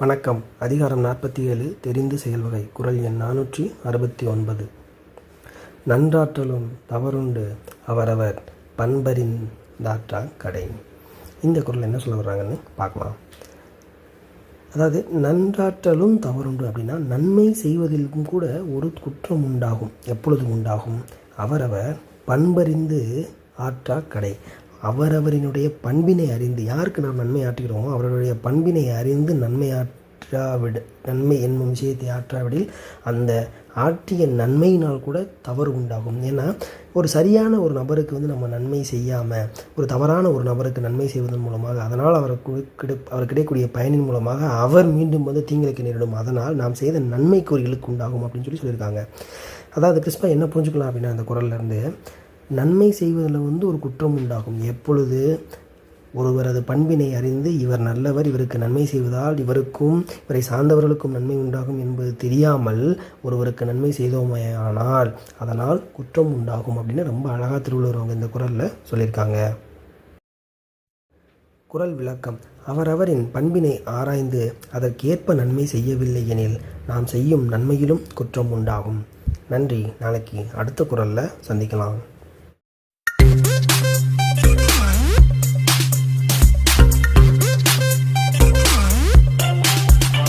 வணக்கம். அதிகாரம் நாற்பத்தி ஏழு தெரிந்து செயல்வகை குரல் எண் நானூற்றி அறுபத்தி ஒன்பது நன்றாற்றலும் தவறுண்டு அவரவர் பண்பறிந்தாற்றா கடை இந்த குரல் என்ன சொல்ல வர்றாங்கன்னு பார்க்கலாம். அதாவது நன்றாற்றலும் தவறுண்டு அப்படின்னா நன்மை செய்வதிலும் கூட ஒரு குற்றம் உண்டாகும். எப்பொழுது உண்டாகும். அவரவர் பண்பறிந்து ஆற்றா கடை அவரவரினுடைய பண்பினை அறிந்து யாருக்கு நாம் நன்மை ஆற்றுகிறோமோ அவர்களுடைய பண்பினை அறிந்து நன்மை ஆற்றாவிட நன்மை என்னும் விஷயத்தை ஆற்றாவிடில் அந்த ஆற்றிய நன்மையினால் கூட தவறு உண்டாகும். ஏன்னா ஒரு சரியான ஒரு நபருக்கு வந்து நம்ம நன்மை செய்யாமல் ஒரு தவறான ஒரு நபருக்கு நன்மை செய்வதன் மூலமாக அதனால் அவருக்கு கிடை அவர் கிடைக்கக்கூடிய பயனின் மூலமாக அவர் மீண்டும் வந்து தீங்கிழைக்க நேரிடும். அதனால் நாம் செய்த நன்மைக்கு ஒரு இழுக்கு உண்டாகும் அப்படின்னு சொல்லி சொல்லியிருக்காங்க. அதாவது கிறிஸ்பா என்ன புரிஞ்சுக்கலாம் அப்படின்னா அந்த குரல்லேருந்து நன்மை செய்வதில் வந்து ஒரு குற்றம் உண்டாகும். எப்பொழுது? ஒருவரது பண்பினை அறிந்து இவர் நல்லவர் இவருக்கு நன்மை செய்வதால் இவருக்கும் இவரை சார்ந்தவர்களுக்கும் நன்மை உண்டாகும் என்பது தெரியாமல் ஒருவருக்கு நன்மை செய்தோமே ஆனால் அதனால் குற்றம் உண்டாகும் அப்படின்னு ரொம்ப அழகாக திருவள்ளுவர் அவங்க இந்த குரலில் சொல்லியிருக்காங்க. குரல் விளக்கம். அவரவரின் பண்பினை ஆராய்ந்து அதற்கேற்ப நன்மை செய்யவில்லை எனில் நாம் செய்யும் நன்மையிலும் குற்றம் உண்டாகும். நன்றி. நாளைக்கு அடுத்த குரலில் சந்திக்கலாம்.